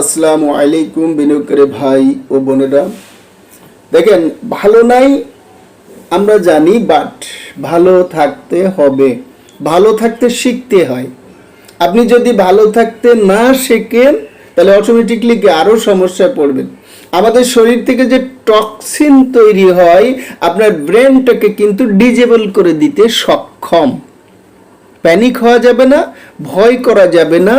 আসসালামু আলাইকুম বিনিয়োগকারী ভাই ও বোনেরা। দেখেন, ভালো নাই, আমরা জানি বাট ভালো থাকতে হবে। ভালো থাকতে শিখতে হয়। আপনি যদি ভালো থাকতে না শেখেন, তাহলে অটোমেটিকলি আরও সমস্যায় পড়বেন? আমাদের শরীর থেকে যে টক্সিন তৈরি হয়, আপনার ব্রেনটাকে কিন্তু ডিজেবল করে দিতে সক্ষম। প্যানিক হওয়া যাবে না, ভয় করা যাবে না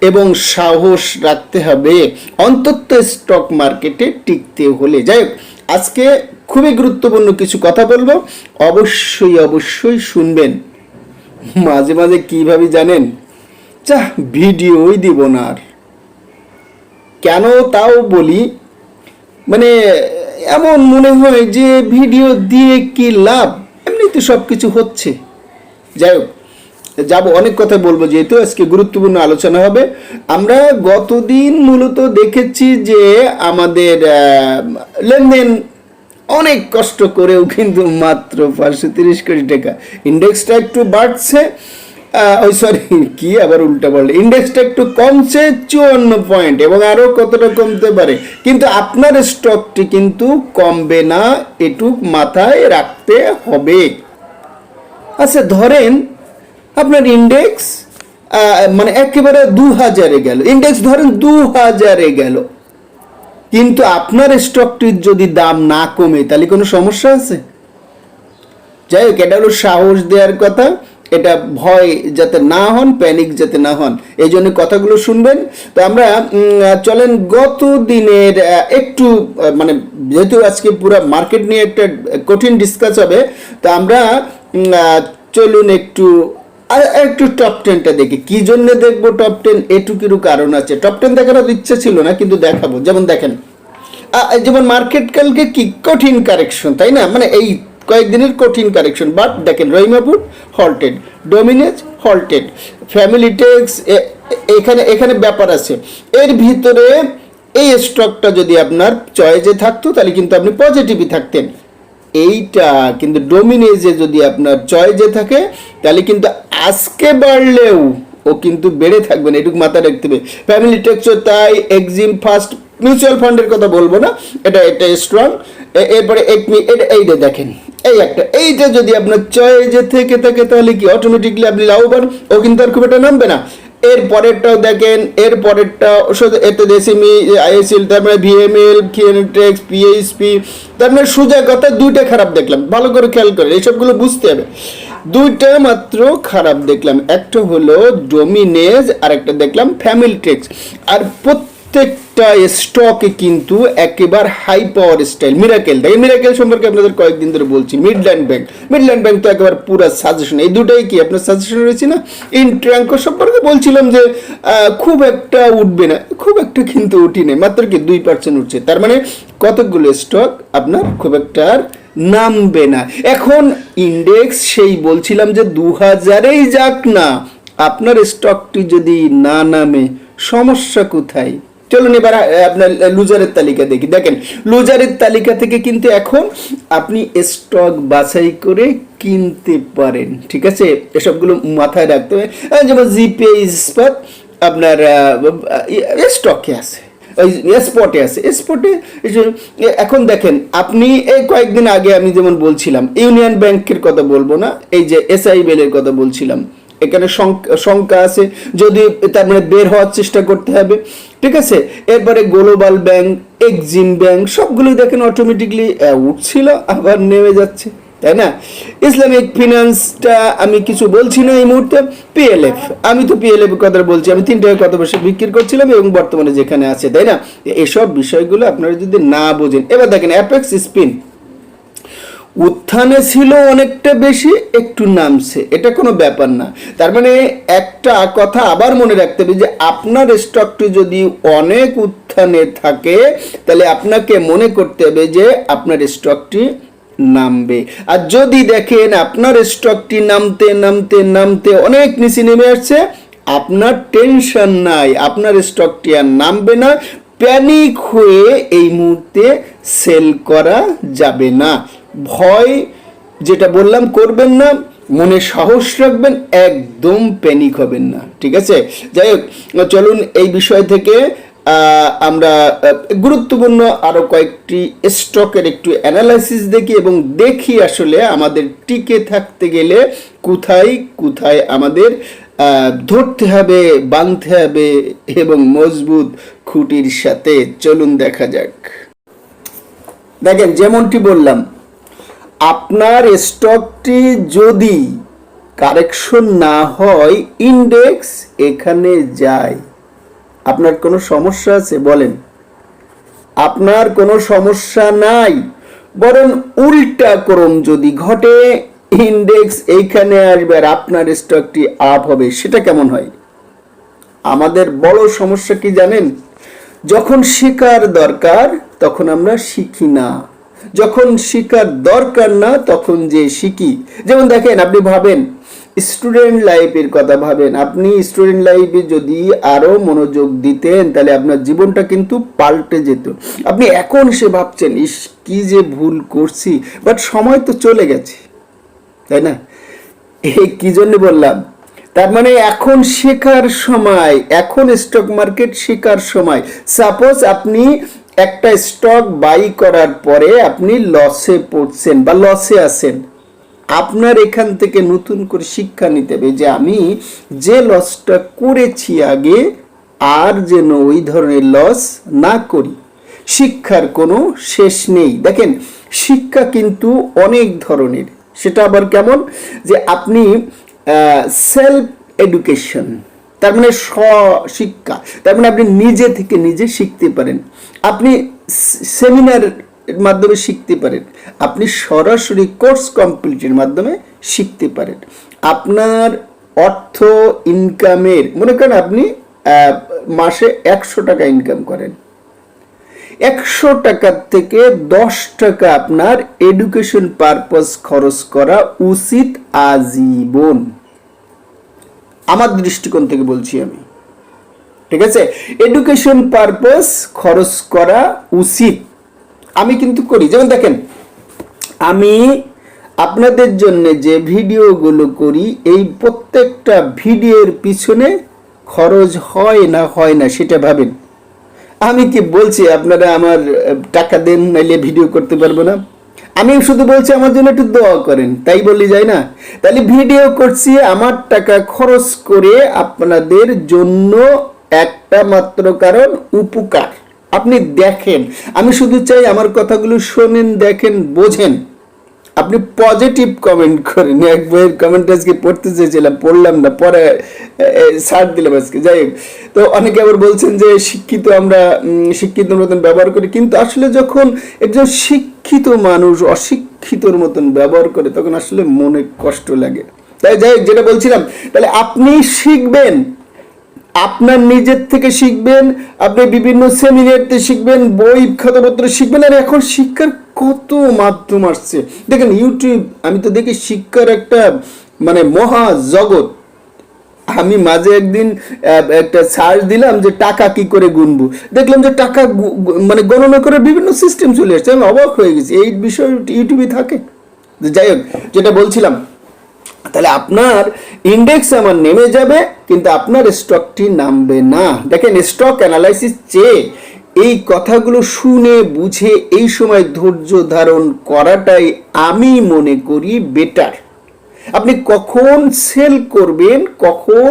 এবং সাহস রাখতে হবে। অন্তত স্টক মার্কেটে টিকতে হলে। যাই আজকে খুবই গুরুত্বপূর্ণ কিছু কথা বলব। অবশ্যই অবশ্যই শুনবেন। মাঝে মাঝে কীভাবে জানেন? যা ভিডিওই দিব না আর। কেন তাও বলি? মানে এমন মনে হয় যে, ভিডিও দিয়ে কি লাভ? এমনিতে সব কিছু হচ্ছে। যাই হোক যাব, অনেক কথা বলব, যেহেতু আজকে গুরুত্বপূর্ণ আলোচনা হবে। আমরা গতদিন মূলত দেখেছি যে আমাদের লেনদেন অনেক কষ্ট করেও কিন্তু মাত্র পাঁচশো তিরিশ কোটি টাকা। ইন্ডেক্সটা একটু বাড়ছে ওই সরি কি আবার উল্টা বললে? ইন্ডেক্সটা একটু কমছে, চুয়ান্ন পয়েন্ট, এবং আরও কতটা কমতে পারে? কিন্তু আপনার স্টকটি কিন্তু কমবে না, এটুক মাথায় রাখতে হবে। আচ্ছা ধরেন আপনার ইন্ডেক্স মানে একেবারে দু হাজারে গেল। ইন্ডেক্স ধরেন দু হাজারে গেল। কিন্তু আপনার স্টকটির যদি দাম না কমে, তাহলে কোনো সমস্যা আছে? যাই হোক, এটা হলো সাহস দেওয়ার কথা। এটা ভয় যাতে না হন প্যানিক যাতে না হন এই জন্য কথাগুলো শুনবেন। তো আমরা চলেন গত দিনের একটু মানে যেহেতু আজকে পুরো মার্কেট নিয়ে একটা কঠিন ডিসকাস হবে, তো আমরা চলুন একটু আর একটু টপ টেনটা দেখি। কি জন্য দেখব টপ টেন এটুকিরও কারণ আছে। টপ টেন দেখার ইচ্ছা ছিল না, কিন্তু দেখাবো। যেমন দেখেন যেমন মার্কেট কালকে কি কঠিন কারেকশন তাই না? মানে এই কয়েকদিনের কঠিন কারেকশন বাট দেখেন রহিমাপুর হল্টেড ডোমিনেজ হল্টেড ফ্যামিলি টেক্স এখানে এখানে ব্যাপার আছে। এর ভিতরে এই স্টকটা যদি আপনার চয়েজে থাকতো, তাহলে কিন্তু আপনি পজিটিভই থাকতেন। এইটা, কিন্তু ডোমিনেজে যদি আপনার চয়েজে থাকে, তাহলে কিন্তু আজকে বাড়লেও ও কিন্তু বেড়ে থাকবে না, এটুকু মাথা রাখতে হবে। ফ্যামিলি টেক্সও তাই এক্সিম ফার্স্ট মিউচুয়াল ফান্ডের কথা বলব না, এটা এটা স্ট্রং এরপরে একমি এটা এইটা দেখেন, এই একটা এইটা যদি আপনার চয়েজে থেকে থাকে, তাহলে কি অটোমেটিকলি আপনি লাভবান? ও কিন্তু আর খুব একটা নামবে না। এর পরেরটাও দেখেন, এর পরেরটা ওষুধ এতে দেশিমি আইএসএল তারপরে ভিএমএল কিএনটেক্স পিএইচপি তারপরে সোজা কথা দুইটা খারাপ দেখলাম। ভালো করে খেয়াল করে এইসবগুলো বুঝতে হবে। দুইটা মাত্র খারাপ দেখলাম। একটা হলো ডোমিনেজ আর একটা দেখলাম ফ্যামিলি টেক্স আর প্রত্যেকটা স্টকে কিন্তু একেবারে হাই পাওয়ার স্টাইল মিরাকেল এই মিরাকেল সম্পর্কে আপনাদের কয়েকদিন ধরে বলছি মিডল্যান্ড ব্যাংক মিডল্যান্ড ব্যাংক তো একেবারে পুরো সাজেশন এই দুটাই কি আপনার সাজেশন রয়েছে না? ইন্ট্রাঙ্কো সম্পর্কে বলছিলাম যে খুব একটা উঠবে না, খুব একটা কিন্তু উঠি নেই। মাত্র কি দুই পার্সেন্ট উঠছে। তার মানে কতগুলো স্টক আপনার খুব একটা আর নামবে না। এখন ইন্ডেক্স সেই বলছিলাম যে দু হাজারেই যাক না, আপনার স্টকটি যদি না নামে, সমস্যা কোথায়? চলুন এবার আপনার লুজারের তালিকা দেখি। দেখেন লুজারের তালিকা থেকে কিন্তু এখন আপনি স্টক বাছাই করে কিনতে পারেন, ঠিক আছে? এসবগুলো মাথায় রাখতে হবে। যেমন জিপে ইস্পাত আপনার স্টকে আছে। স্পটে আছে। স্পটে এখন দেখেন, আপনি এই কয়েকদিন আগে আমি যেমন বলছিলাম ইউনিয়ন ব্যাংকের কথা বলব না, এই যে এসআই বেলের কথা বলছিলাম। এখানে শঙ্ক- আছে, যদি তার মানে বের হওয়ার চেষ্টা করতে হবে। ঠিক আছে? এরপরে গ্লোবাল ব্যাংক এক্সিম ব্যাংক সবগুলোই দেখেন অটোমেটিকলি উঠছিল, আবার নেমে যাচ্ছে। তাই না? ইসলামিক ফিনান্সটা আমি কিছু বলছি না এই মুহূর্তে। পিএলএফ আমি তো পিএলএফ কথা বলছি। আমি তিন টাকা কত বছর বিক্রি করছিলাম এবং বর্তমানে যেখানে আছে। তাই না? এসব বিষয়গুলো আপনারা যদি না বোঝেন, এবার দেখেন অ্যাপেক্স স্পিন উত্থানে ছিল অনেকটা বেশি, একটু নামছে। এটা কোনো ব্যাপার না। তার মানে একটা কথা আবার মনে রাখতে হবে যে, আপনার স্টকটি যদি অনেক উত্থানে থাকে, তাহলে আপনাকে মনে করতে হবে যে, আপনার স্টকটি নামবে। আর যদি দেখেন আপনার স্টকটি নামতে নামতে নামতে অনেক নিচে নেমে আসছে, আপনার টেনশন নাই, আপনার স্টকটি আর নামবে না প্যানিক হয়ে এই মুহূর্তে সেল করা যাবে না। ভয় যেটা বললাম করবেন না, মনে সাহস রাখবেন, একদম প্যানিক হবেন না। ঠিক আছে? যাই হোক, চলুন এই বিষয় থেকে আমরা গুরুত্বপূর্ণ আরও কয়েকটি স্টকের একটু অ্যানালাইসিস দেখি এবং দেখি আসলে আমাদের টিকে থাকতে গেলে কোথায় কোথায় আমাদের ধরতে হবে, বাঁধতে হবে এবং মজবুত খুঁটির সাথে। চলুন দেখা যাক। দেখেন, যেমনটি বললাম আপনার স্টকটি যদি কারেকশন না হয়, ইন্ডেক্স এখানে যায়। আপনার কোনো সমস্যা আছে? বলেন। আপনার কোনো সমস্যা নাই, বরং উল্টা করুন যদি ঘটে, ইন্ডেক্স এইখানে আসবে আর আপনার স্টকটি আপ হবে, সেটা কেমন হয়? আমাদের বড় সমস্যা কি জানেন? যখন শেখার দরকার, তখন আমরা শিখি না। যখন শেখার দরকার না, তখন যে শিখি যেমন দেখেন, আপনি ভাবেন স্টুডেন্ট লাইফের কথা ভাবেন, আপনি স্টুডেন্ট লাইফে যদি আরও মনোযোগ দিতেন, তাহলে আপনার জীবনটা কিন্তু পাল্টে যেত। আপনি এখন সে ভাবছেন, ইস, কি যে ভুল করছি। বাট সময় তো চলে গেছে, তাই না? এই কি জন্য বললাম? তার মানে এখন শেখার সময়, এখন স্টক মার্কেট শেখার সময়। সাপোজ আপনি একটা স্টক বাই করার পরে আপনি লসে পড়ছেন বা লসে আছেন। আপনার এখান থেকে নতুন করে শিক্ষা নিতে হবে যে আমি যে লসটা করেছি আগে, আর যেন ওই ধরনের লস না করি। শিক্ষার কোনো শেষ নেই। দেখেন, শিক্ষা কিন্তু অনেক ধরনের। সেটা আবার কেমন? যে আপনি সেলফ এডুকেশন তার মানে স্ব শিক্ষা তার মানে আপনি নিজে থেকে নিজে শিখতে পারেন। আপনি সেমিনার মাধ্যমে শিখতে পারেন। আপনি সরাসরি কোর্স কমপ্লিটের মাধ্যমে শিখতে পারেন। আপনার অর্থ ইনকামের, মনে করেন আপনি মাসে একশো টাকা ইনকাম করেন। একশো টাকার থেকে দশ টাকা আপনার এডুকেশন পারপাস খরচ করা উচিত আজীবন। আমার দৃষ্টিকোণ থেকে বলছি আমি। ঠিক আছে? এডুকেশন পারপাস খরচ করা উচিত। আমি কিন্তু করি। যেমন দেখেন, আমি আপনাদের জন্য যে ভিডিওগুলো করি, এই প্রত্যেকটা ভিডিওর পিছনে খরচ হয় না হয় না, সেটা ভাবেন। আমি কি বলছি, আপনারা আমার টাকা দেন, নাইলে ভিডিও করতে পারব না? আমি শুধু বলছি আমার জন্য একটু দোয়া করেন, তাই বলি যায় না? তাহলে ভিডিও করছি, আমার টাকা খরচ করে আপনাদের জন্য একটা মাত্র কারণ, উপকার। আপনি দেখেন, আমি শুধু চাই আমার কথাগুলো শোনেন, দেখেন, বোঝেন। আপনি পজিটিভ কমেন্ট করেন। এক বইয়ের কমেন্ট আজকে পড়তে চেয়েছিলাম পড়লাম না পরে ছাড় দিলাম আজকে। যাই হোক তো অনেকে আবার বলছেন যে শিক্ষিত আমরা শিক্ষিত মতন ব্যবহার করি কিন্তু আসলে যখন একজন শিক্ষিত মানুষ অশিক্ষিতর মতন ব্যবহার করে তখন আসলে মনে কষ্ট লাগে। তাই যাই হোক, যেটা বলছিলাম তাহলে আপনি শিখবেন। আপনার নিজের থেকে শিখবেন, আপনি বিভিন্ন সেমিনারতে শিখবেন, বই, খাতাপত্র শিখবেন, আর এখন শিক্ষার কত মাধ্যম আসছে। দেখেন ইউটিউব আমি তো দেখি শিক্ষার একটা মানে মহা জগৎ। আমি মাঝে একদিন একটা সার্চ দিলাম যে টাকা কি করে গুনবো। দেখলাম যে টাকা মানে গণনা করে বিভিন্ন সিস্টেম চলে আসছে। আমি অবাক হয়ে গেছি। এই বিষয় ইউটিউবে থাকে। যাই হোক, যেটা বলছিলাম তাহলে আপনার ইন্ডেক্স আমার নেমে যাবে, কিন্তু আপনার স্টকটি নামবে না। দেখেন স্টক অ্যানালাইসিস চেয়ে এই কথাগুলো শুনে, বুঝে এই সময় ধৈর্য ধারণ করাটাই আমি মনে করি বেটার আপনি কখন সেল করবেন, কখন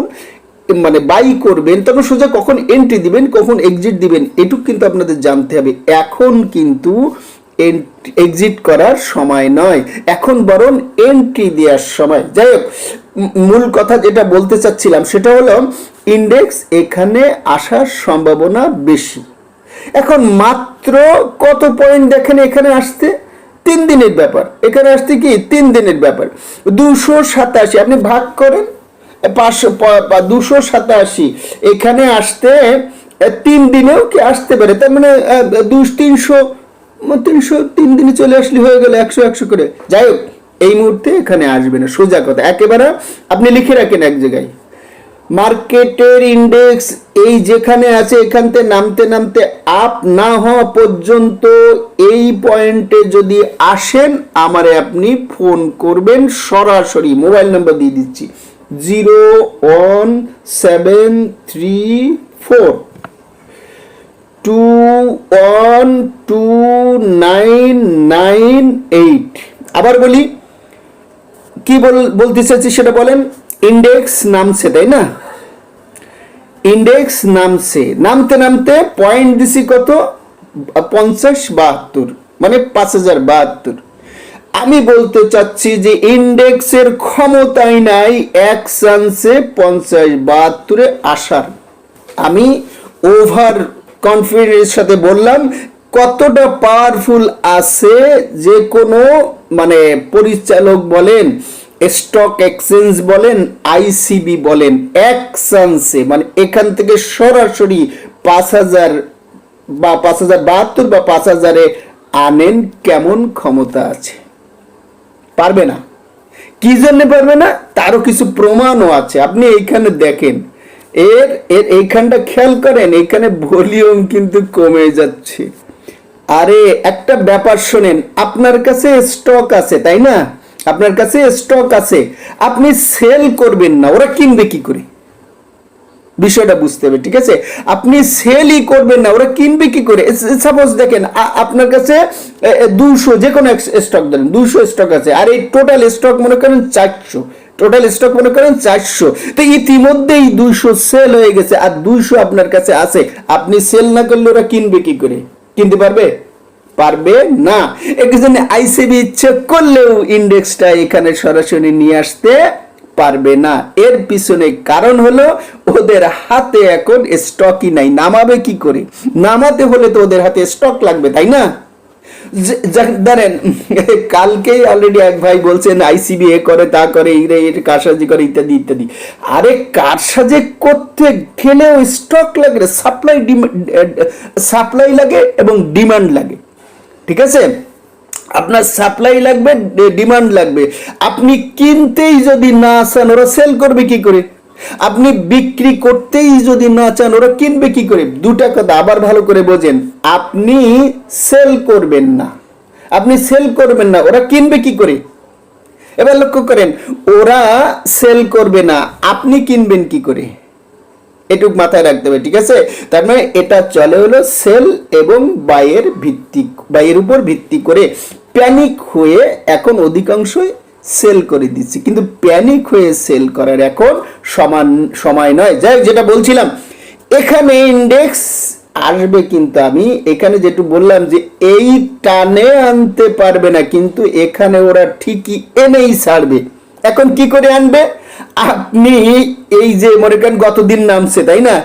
মানে বাই করবেন তখন সোজা কখন এন্ট্রি দিবেন, কখন এক্সিট দিবেন, এটুক কিন্তু আপনাদের জানতে হবে। এখন কিন্তু এক্সিট করার সময় নয়। এখন বরং এন্ট্রি দেওয়ার সময়। যাই হোক মূল কথা যেটা বলতে চাচ্ছিলাম সেটা হলো ইন্ডেক্স এখানে আসার সম্ভাবনা বেশি। এখন মাত্র কত পয়েন্ট দেখেন এখানে আসতে? তিন দিনের ব্যাপার। এখানে আসতে কি? তিন দিনের ব্যাপার। দুশো সাতাশি, আপনি ভাগ করেন, পাঁচশো দুশো সাতাশি। এখানে আসতে তিন দিনেও কি আসতে পারে? তার মানে দুশ, তিনশো তিনশো তিন দিনে চলে আসলে হয়ে গেল একশো একশো করে। যাই হোক, এই মুহূর্তে এখানে আসবে না, সোজা কথা। একেবারে আপনি লিখে রাখেন এক জায়গায়। মার্কেটের ইন্ডেক্স এই যেখানে আছে এখান থেকে নামতে নামতে আপ না হওয়া পর্যন্ত এই পয়েন্টে যদি আসেন, আমারে আপনি ফোন করবেন। সরাসরি মোবাইল নাম্বার দিয়ে দিচ্ছি। Zero one seven three four two one two nine nine eight আবার বলি, কি বল বলতে চাইছি সেটা বলেন ইন্ডেক্স নামছে, তাই না? ইন্ডেক্স নামছে, নামতে নামতে পয়েন্ট দিছি কত? পঞ্চাশ বাহাত্তর মানে পাঁচ হাজার বাহাত্তর। আমি বলতে চাচ্ছি যে ইন্ডেক্সের ক্ষমতাই নাই, এক চান্সে পঞ্চাশ বাহাত্তরে আসার। আমি ওভার কনফিডেন্সের সাথে বললাম, কতটা পাওয়ারফুল আছে যে কোনো মানে পরিচালক বলেন স্টক এক্সচেঞ্জ বলেন আইসিবি বলেন, এক চান্সে মানে এখান থেকে সরাসরি পাঁচ হাজার বা পাঁচ হাজার বাহাত্তর বা পাঁচ হাজারে আনেন কেমন ক্ষমতা আছে? পারবে না। কি জন্য পারবে না? তারও কিছু প্রমাণও আছে। আপনি এইখানে দেখেন। এর এর এইখানটা খেয়াল করেন, এখানে ভলিউম কিন্তু কমে যাচ্ছে। আরে, একটা ব্যাপার শোনেন, আপনার কাছে স্টক আছে, তাই না? আপনার কাছে স্টক আছে, আপনি সেল করবেন না, ওরা কিনবে কি করে? বিষয়টা বুঝতে হবে, ঠিক আছে? আপনি সেলই করবেন না, ওরা কিনবে কি করে? সাপোজ দেখেন আপনার কাছে দুশো যে কোনো স্টক ধরেন, দুশো স্টক আছে, আর এই টোটাল স্টক মনে করেন চারশো। টোটাল স্টক মনে করেন চারশো। তো ইতিমধ্যেই দুইশো সেল হয়ে গেছে আর দুইশো আপনার কাছে আছে। আপনি সেল না করলে ওরা কিনবে কি করে? কিনতে পারবে? পারবে না। এর জন্য আইসিবি ইচ্ছে করলেও ইন্ডেক্সটা এখানে সরাসরি নিয়ে আসতে পারবে না। এর পিছনে কারণ হলো ওদের হাতে এখন স্টকই নাই। নামাবে কি করে? নামাতে হলে তো ওদের হাতে স্টক লাগবে, তাই না? ধরেন কালকেই অলরেডি এক ভাই বলছেন আইসিবি এ করে, তা করে কারসাজি করে, ইত্যাদি ইত্যাদি। আরে, কারসাজি করতে গেলেও স্টক লাগে সাপ্লাই সাপ্লাই লাগে এবং ডিমান্ড লাগে। ঠিক আছে? আপনার সাপ্লাই লাগবে ডিমান্ড লাগবে। আপনি কিনতেই যদি না আসেন, ওরা সেল করবে কি করে? আপনি বিক্রি করতেই যদি না চান, ওরা কিনবে কি করে? দুটা কথা আবার ভালো করে বোঝেন। আপনি সেল করবেন না। আপনি সেল করবেন না, ওরা কিনবে কি করে? এবার লক্ষ্য করেন, ওরা সেল করবে না, আপনি কিনবেন কি করে? এটুক মাথায় রাখতে হবে, ঠিক আছে? তার মানে এটা চলে হলো সেল এবং বাইয়ের ভিত্তি বাইয়ের উপর ভিত্তি করে প্যানিক হয়ে এখন অধিকাংশই সেল করে দিচ্ছি। কিন্তু প্যানিক হয়ে সেল করার এখন সমান, সময় নয়। যাই যেটা বলছিলাম, এখানে ইন্ডেক্স আসবে কিন্তু আমি, এখানে যেটু বললাম যে এই টানে আনতে পারবে না, কিন্তু এখানে ওরা ঠিকই এনেই ছাড়বে। এখন কি করে আনবে? আপনি এই যে মনে করেন গতদিন নামছে, তাই না?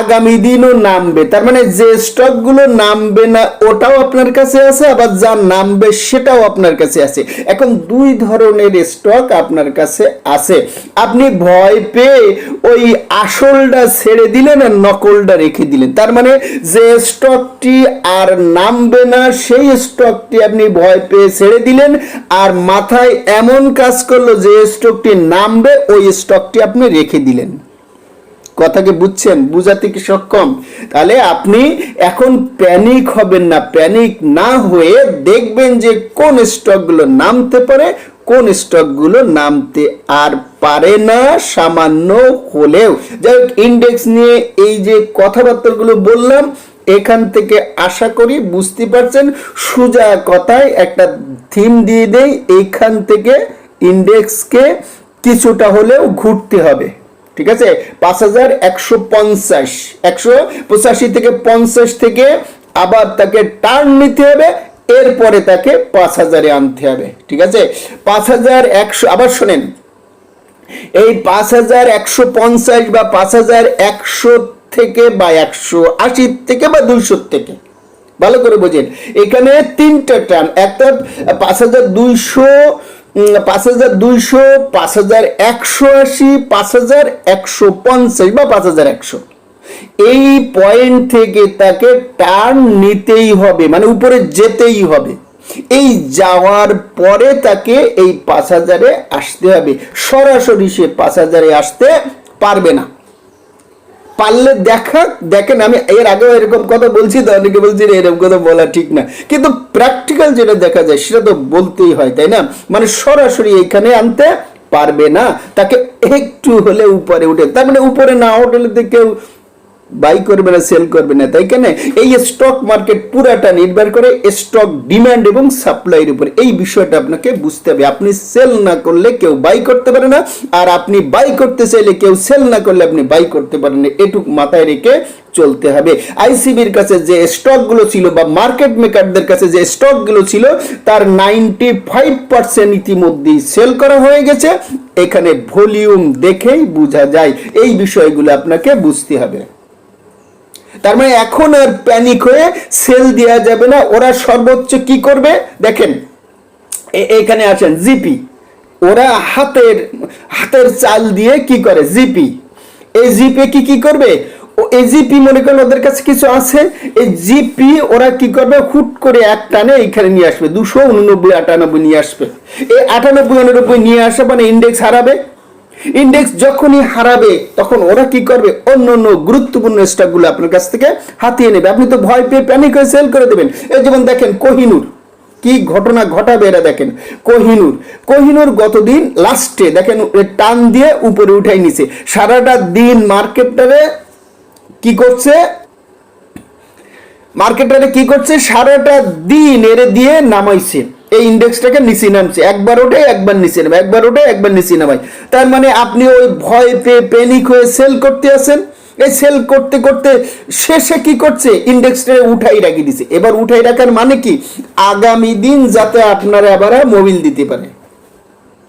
আগামী দিনও নামবে। তার মানে যে স্টকগুলো নামবে না, ওটাও আপনার কাছে আছে, আবার যা নামবে সেটাও আপনার কাছে আছে। এখন দুই ধরনের স্টক আপনার কাছে আছে। আপনি ভয় পেয়ে ওই আসলটা ছেড়ে দিলেন আর নকলটা রেখে দিলেন। তার মানে যে স্টকটি আর নামবে না, সেই স্টকটি আপনি ভয় পেয়ে ছেড়ে দিলেন, আর মাথায় এমন কাজ করল যে স্টকটি নামবে ওই স্টকটি আপনি রেখে দিলেন। কথাকে বুঝছেন? বুঝাতে কি সক্ষম? তাহলে আপনি এখন প্যানিক হবেন না। প্যানিক না হয়ে দেখবেন যে কোন স্টকগুলো নামতে পারে, কোন স্টকগুলো নামতে আর পারে না সামান্য হলেও। যাই হোক ইন্ডেক্স নিয়ে এই যে কথাবার্তাগুলো বললাম, এখান থেকে আশা করি বুঝতে পারছেন। সোজা কথায় একটা থিম দিয়ে দেয় এইখান থেকে ইন্ডেক্সকে কিছুটা হলেও ঘুরতে হবে। ঠিক আছে? পাঁচ হাজার একশো পঞ্চাশ। একশো পঁচাশি থেকে পঞ্চাশ থেকে আবার তাকে টার্ন নিতে হবে, এরপরে তাকে পাঁচ হাজারে আনতে হবে। ঠিক আছে? পাঁচ হাজার একশো, আবার শোনেন। এই পাঁচ হাজার একশো পঞ্চাশ বা পাঁচ হাজার একশো থেকে বা একশো আশি থেকে বা দুইশো থেকে, ভালো করে বোঝেন। এখানে তিনটা টার্ম একটা পাঁচ হাজার দুইশো পাঁচ হাজার দুইশো, পাঁচ হাজার একশো আশি, পাঁচ হাজার একশো পঞ্চাশ বা পাঁচ হাজার একশো। এই পয়েন্ট থেকে তাকে টার্ন নিতেই হবে মানে উপরে যেতেই হবে। এই যাওয়ার পরে তাকে এই পাঁচ হাজারে আসতে হবে। সরাসরি সে পাঁচ হাজারে আসতে পারবে না। পারলে দেখা, দেখেন আমি এর আগেও এরকম কথা বলছি তো, অনেকে বলছি এরকম কথা বলা ঠিক না। কিন্তু প্র্যাকটিক্যাল যেটা দেখা যায়, সেটা তো বলতেই হয়, তাই না? মানে সরাসরি এখানে আনতে পারবে না, তাকে একটু হলে উপরে উঠে, তার মানে উপরে না উঠলে কেউ বাই করবে না সেল করবে না, তাই কেন? এই স্টক মার্কেট পুরাটা নির্ভর করে স্টক ডিমান্ড এবং সাপ্লাইয়ের উপর। এই বিষয়টা আপনাকে বুঝতে হবে। আপনি সেল না করলে কেউ বাই করতে পারে না, আর আপনি বাই করতে চাইলে কেউ সেল না করলে আপনি বাই করতে পারেন না। এটুক মাথায় রেখে চলতে হবে। আইসিবির কাছে যে স্টকগুলো ছিল বা মার্কেট মেকারদের কাছে যে স্টকগুলো ছিল, তার নাইনটি ফাইভ পার্সেন্ট ইতিমধ্যেই সেল করা হয়ে গেছে। এখানে ভলিউম দেখেই বোঝা যায়। এই বিষয়গুলো আপনাকে বুঝতে হবে। তার মানে এখন আর প্যানিক হয়ে সেল দেওয়া যাবে না। ওরা সর্বোচ্চ কি করবে? দেখেন এখানে আছেন জিপি ওরা হাতের হাতের চাল দিয়ে কি করে? জিপি এই জিপে কি কি করবে? এই জিপি মনে করেন ওদের কাছে কিছু আছে। এই জিপি ওরা কি করবে? হুট করে এক টানে এইখানে নিয়ে আসবে। দুশো উননব্বই আটানব্বই নিয়ে আসবে। এই আটানব্বই উননব্বই নিয়ে আসা মানে ইন্ডেক্স হারাবে। ইন্ডেক্স যখনই হারাবে, তখন ওরা কি করবে? অন্য অন্য গুরুত্বপূর্ণ স্টকগুলো আপনার কাছ থেকে হাতিয়ে নেবে। আপনি তো ভয় পেয়ে প্যানিক হয়ে সেল করে দেবেন। এই যেমন দেখেন কোহিনুর, কি ঘটনা ঘটাবে এরা দেখেন। কোহিনুর কোহিনুর গতদিন লাস্টে দেখেন টান দিয়ে উপরে উঠাই নিছে। সারাটা দিন মার্কেটটারে কি করছে? মার্কেটারে কি করছে? সারাটা দিন এরে দিয়ে নামাইছে। এই ইন্ডেক্সটাকে নিচে নামছে। একবার ওঠে, একবার নিচে নামে। একবার ওঠে, একবার নিচে নামায়। তার মানে আপনি ওই ভয় পেয়ে প্যানিক হয়ে সেল করতে আছেন এই সেল করতে করতে শেষে কি করছে? ইন্ডেক্সটা উঠাই রাখি দিছে। এবার উঠাই রাখার মানে কি? আগামী দিন যাতে আপনারা আবার মোবিল দিতে পারে।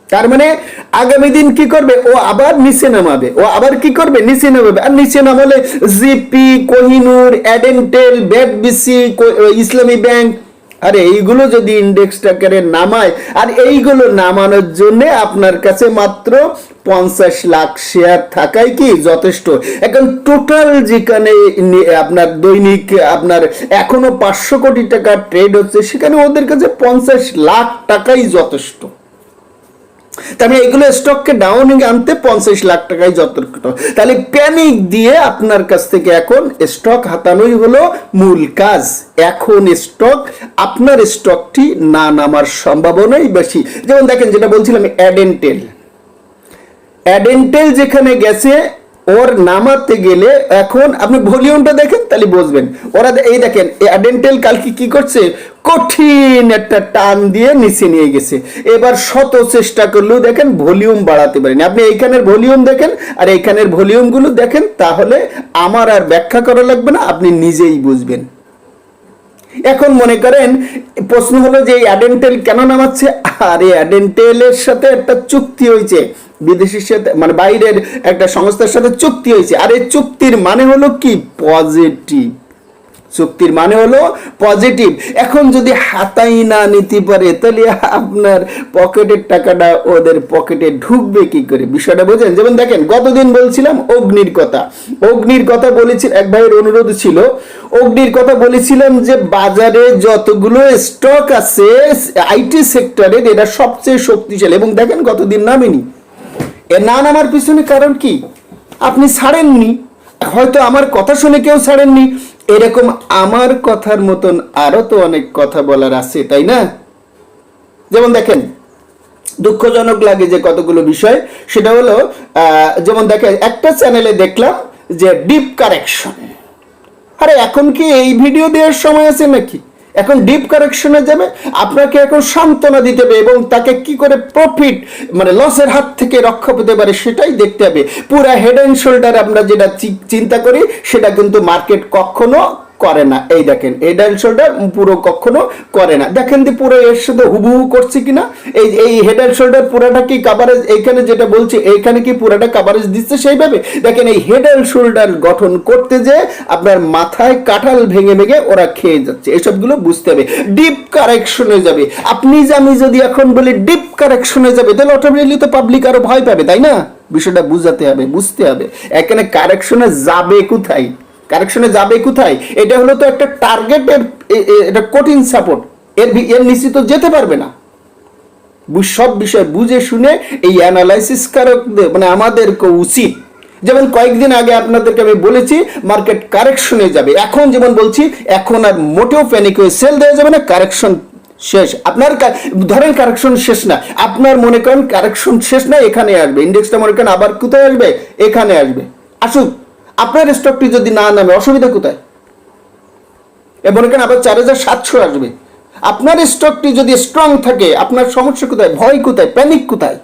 তার মানে আগামী দিন কি করবে? ও আবার নিচে নামাবে। ও আবার কি করবে? নিচে নামাবে। আর নিচে নামালে জিপি কোহিনুর অ্যাডেন্টেল ব্যাট বিসি ইসলামী ব্যাংক আরে, এইগুলো যদি ইন্ডেক্সটাকে নামায়, আর এইগুলো নামানোর জন্য আপনার কাছে মাত্র পঞ্চাশ লাখ শেয়ার থাকাই কি যথেষ্ট? এখন টোটাল যেখানে আপনার দৈনিক, আপনার এখনও পাঁচশো কোটি টাকা ট্রেড হচ্ছে, সেখানে ওদের কাছে পঞ্চাশ লাখ টাকাই যথেষ্ট। তাহলে এগুলো স্টককে ডাউন আনতে পঞ্চাশ লাখ টাকায় যতটুকু তাহলে প্যানিক দিয়ে আপনার কাছ থেকে এখন স্টক হাতানোই হলো মূল কাজ। এখন স্টক আপনার স্টকটি না নামার সম্ভাবনাই বেশি। যেমন দেখেন যেটা বলছিলাম অ্যাডেন্টেল অ্যাডেন্টেল যেখানে গেছে ওর নামাতে গেলে এখন আপনি ভলিউমটা দেখেন, তাহলে বসবেন ওরা এই দেখেন অ্যাডেন্টেল কালকে কি করছে? কঠিন একটা টান দিয়ে নিচে নিয়ে গেছে। এবার শত চেষ্টা করলেও দেখেন ভলিউম বাড়াতে পারেনি। আপনি এইখানের ভলিউম দেখেন, আর এইখানের ভলিউমগুলো দেখেন, তাহলে আমার আর ব্যাখ্যা করা লাগবে না, আপনি নিজেই বুঝবেন। এখন মনে করেন, প্রশ্ন হলো যে অ্যাডেন্টেল কেন নামাচ্ছে? আর এই অ্যাডেন্টেলের সাথে একটা চুক্তি হয়েছে। বিদেশির সাথে মানে বাইরের একটা সংস্থার সাথে চুক্তি হয়েছে। আর এই চুক্তির মানে হলো কি? পজিটিভ চুক্তির মানে হলো পজিটিভ এখন যদি হাতাই না নিতে পারে, তাহলে আপনার পকেটের টাকাটা ওদের পকেটে ঢুকবে কি করে? বিষয়টা বোঝেন? যেমন দেখেন, গতদিন বলছিলাম অগ্নির কথা। অগ্নির কথা বলেছি, এক ভাইয়ের অনুরোধ ছিল। অগ্নির কথা বলেছিলাম যে বাজারে যতগুলো স্টক আছে আইটি সেক্টরের এরা সবচেয়ে শক্তিশালী। এবং দেখেন, গতদিন নামেনি। এ না নামার পিছনে কারণ কি? আপনি ছাড়েননি। হয়তো আমার কথা শুনে কেউ ছাড়েননি। এরকম আমার কথার মতন আরও তো অনেক কথা বলার আছে, তাই না? যেমন দেখেন, দুঃখজনক লাগে যে কতগুলো বিষয়, সেটা হলো যেমন দেখেন, একটা চ্যানেলে দেখলাম যে ডিপ কারেকশন আরে, এখন কি এই ভিডিও দেওয়ার সময় আছে নাকি? এখন ডিপ কারেকশনে যাবে, আপনাকে এখন সান্ত্বনা দিতে হবে এবং তাকে কি করে প্রফিট মানে লসের হাত থেকে রক্ষা পেতে পারে সেটাই দেখতে হবে। পুরা হেড অ্যান্ড শোল্ডার আমরা যেটা চিন্তা করি, সেটা কিন্তু মার্কেট কখনো করে না। এই দেখেন হেড অ্যান্ড শোল্ডার পুরো কখনো করে না। দেখেন যে পুরো এর সাথে হুবহু করছে কিনা? এই এই হেড অ্যান্ড শোল্ডার পুরাটা কি কাভারেজ এইখানে যেটা বলছি, এইখানে কি পুরাটা কাভারেজ দিচ্ছে সেইভাবে? দেখেন এই হেড অ্যান্ড শোল্ডার গঠন করতে যে আপনার মাথায় কাঁঠাল ভেঙে ভেঙে ওরা খেয়ে যাচ্ছে। এসবগুলো বুঝতে হবে। ডিপ কারেকশনে যাবে। আপনি যে আমি যদি এখন বলি ডিপ কারেকশনে যাবে, তাহলে অটোমেটিকলি তো পাবলিক আরও ভয় পাবে, তাই না? বিষয়টা বুঝাতে হবে, বুঝতে হবে। এখানে কারেকশনে যাবে কোথায়? কারেকশনে যাবে কোথায়? এটা হলো তো একটা টার্গেটের এটা কঠিন সাপোর্ট এর এর নিচে তো যেতে পারবে না। সব বিষয় বুঝে শুনে এই অ্যানালাইসিস কারকদের মানে আমাদের উচিত। যেমন কয়েকদিন আগে আপনাদেরকে আমি বলেছি মার্কেট কারেকশনে যাবে। এখন যেমন বলছি, এখন আর মোটেও প্যানিক হয়ে সেল দেওয়া যাবে না, কারেকশন শেষ। আপনার ধরেন কারেকশন শেষ না, আপনার মনে করেন কারেকশন শেষ না, এখানে আসবে। ইন্ডেক্সটা মনে করেন আবার কোথায় আসবে? এখানে আসবে। আসুক। আপনার স্টকটি যদি না নামে, অসুবিধা কোথায়? এবং এখানে আবার চার হাজার সাতশো আসবে। আপনার স্টকটি যদি স্ট্রং থাকে, আপনার সমস্যা কোথায়? ভয় কোথায়? প্যানিক কোথায়?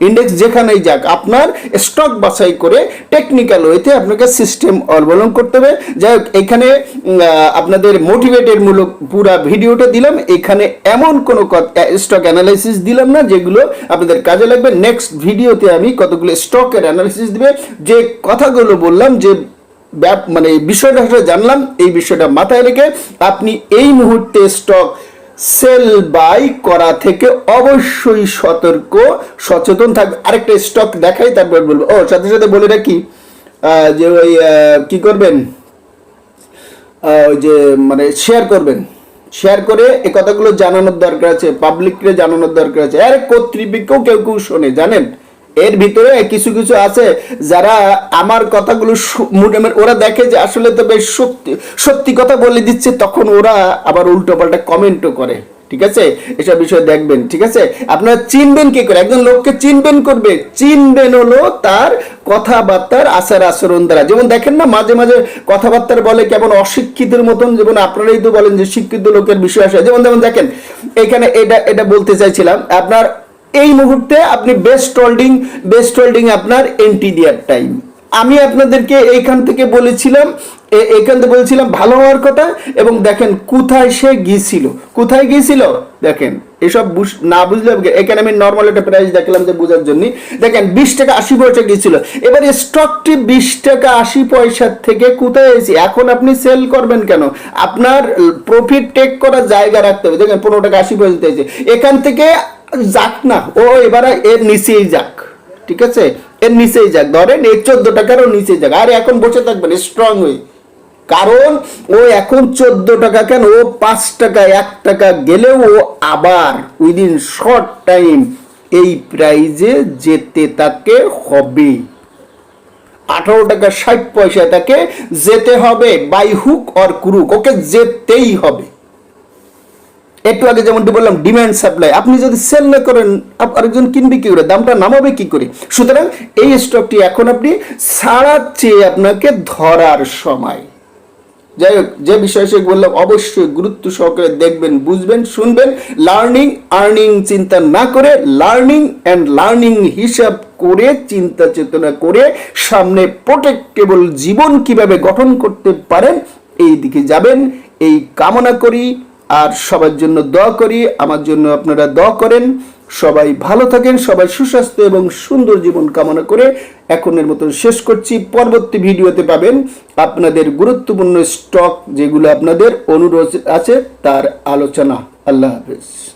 ইন্ডেক্স যেখানেই যাক, আপনার স্টক বাছাই করে টেকনিক্যাল ওয়েতে আপনাকে সিস্টেম অবলম্বন করতে হবে। যাই হোক, এখানে আপনাদের মোটিভেটেড মূলক পুরা ভিডিওটা দিলাম। এখানে এমন কোনো স্টক অ্যানালাইসিস দিলাম না, যেগুলো আপনাদের কাজে লাগবে। নেক্সট ভিডিওতে আমি কতগুলো স্টকের অ্যানালাইসিস দিবে, যে কথাগুলো বললাম, যে মানে বিষয়টা জানলাম, এই বিষয়টা মাথায় রেখে আপনি এই মুহূর্তে স্টক সেল বাই করা থেকে অবশ্যই সতর্ক, সচেতন থাকবে আরেকটা স্টক দেখাই, তারপর বলব। ও, সাথে সাথে বলে রাখি যে ওই কি করবেন? ওই যে মানে শেয়ার করবেন। শেয়ার করে এ কথাগুলো জানানোর দরকার আছে পাবলিককে জানানোর দরকার আছে। আরে কর্তৃপক্ষ কেউ কেউ শোনে, জানেন? এর ভিতরে কিছু কিছু আছে যারা আমার কথাগুলো শু- ওরা দেখে যে আসলে তো বেশ সত্যি সত্যি কথা বলে দিচ্ছে, তখন ওরা আবার উল্টো পাল্টা কমেন্টও করে, ঠিক আছে? এসব বিষয় দেখবেন, ঠিক আছে? আপনারা চিনবেন কি করে? একজন লোককে চিনবেন করবে, চিনবেন হলো তার কথাবার্তার আচার আচরণ দ্বারা। যেমন দেখেন না, মাঝে মাঝে কথাবার্তার বলে কেমন অশিক্ষিতের মতন, যেমন আপনারাই তো বলেন যে শিক্ষিত লোকের বিষয় আসে। যেমন যেমন দেখেন, এখানে এটা এটা বলতে চাইছিলাম, আপনার এই মুহূর্তে আপনি বেস্ট হোল্ডিং বেস্ট হোল্ডিং আপনার এন্টি টাইম আমি আপনাদেরকে এইখান থেকে বলেছিলাম এখান থেকে বলেছিলাম, ভালো হওয়ার কথা, এবং দেখেন কোথায় সে গিয়েছিল। কোথায় গিয়েছিল? দেখেন, এসব না বুঝলে এখানে আমি নর্মাল একটা প্রাইস দেখলাম যে বোঝার জন্য। দেখেন, বিশ টাকা আশি পয়সা গিয়েছিল। এবার স্টকটি বিশ টাকা আশি পয়সার থেকে কোথায় এসেছে? এখন আপনি সেল করবেন কেন? আপনার প্রফিট টেক করার জায়গা রাখতে হবে। দেখেন, পনেরো টাকা আশি পয়সা এখান থেকে যাক না, ও এবারে এর নিচেই যাক, ঠিক আছে? এর নিচেই যাক, ধরেন এই চোদ্দ টাকারও নিচে যাক, আর এখন বসে থাকবেন স্ট্রং হয়ে। কারণ ও এখন চোদ্দ টাকা কেন? ও পাঁচ টাকা এক টাকা গেলেও ও আবার উইদিন শর্ট টাইম এই প্রাইজে যেতে তাকে হবে। আঠারো টাকা ষাট পয়সা তাকে যেতে হবে বাই হুক অর ক্রুক ওকে যেতেই হবে। একটু আগে যেমনটি বললাম ডিম্যান্ড সাপ্লাই আপনি যদি সেল না করেন আরেকজন কিনবে কি করে? দামটা নামাবে কি করে? সুতরাং এই স্টকটি এখন আপনি সারা চেয়ে আপনাকে ধরার সময়। যাই হোক, যে বিষয় সে বললাম, অবশ্যই গুরুত্ব সহকারে দেখবেন, বুঝবেন, শুনবেন। লার্নিং আর্নিং চিন্তা না করে লার্নিং অ্যান্ড লার্নিং হিসাব করে, চিন্তা চেতনা করে, সামনে প্রোটেক্টেবল জীবন কীভাবে গঠন করতে পারেন এই দিকে যাবেন, এই কামনা করি। আর সবার জন্য দ করি। আমার জন্য আপনারা দ করেন। সবাই ভালো থাকেন, সবাই সুস্বাস্থ্য এবং সুন্দর জীবন কামনা করে এখনের মতন শেষ করছি। পরবর্তী ভিডিওতে পাবেন আপনাদের গুরুত্বপূর্ণ স্টক যেগুলো আপনাদের অনুরোধ আছে, তার আলোচনা। আল্লাহ হাফেজ।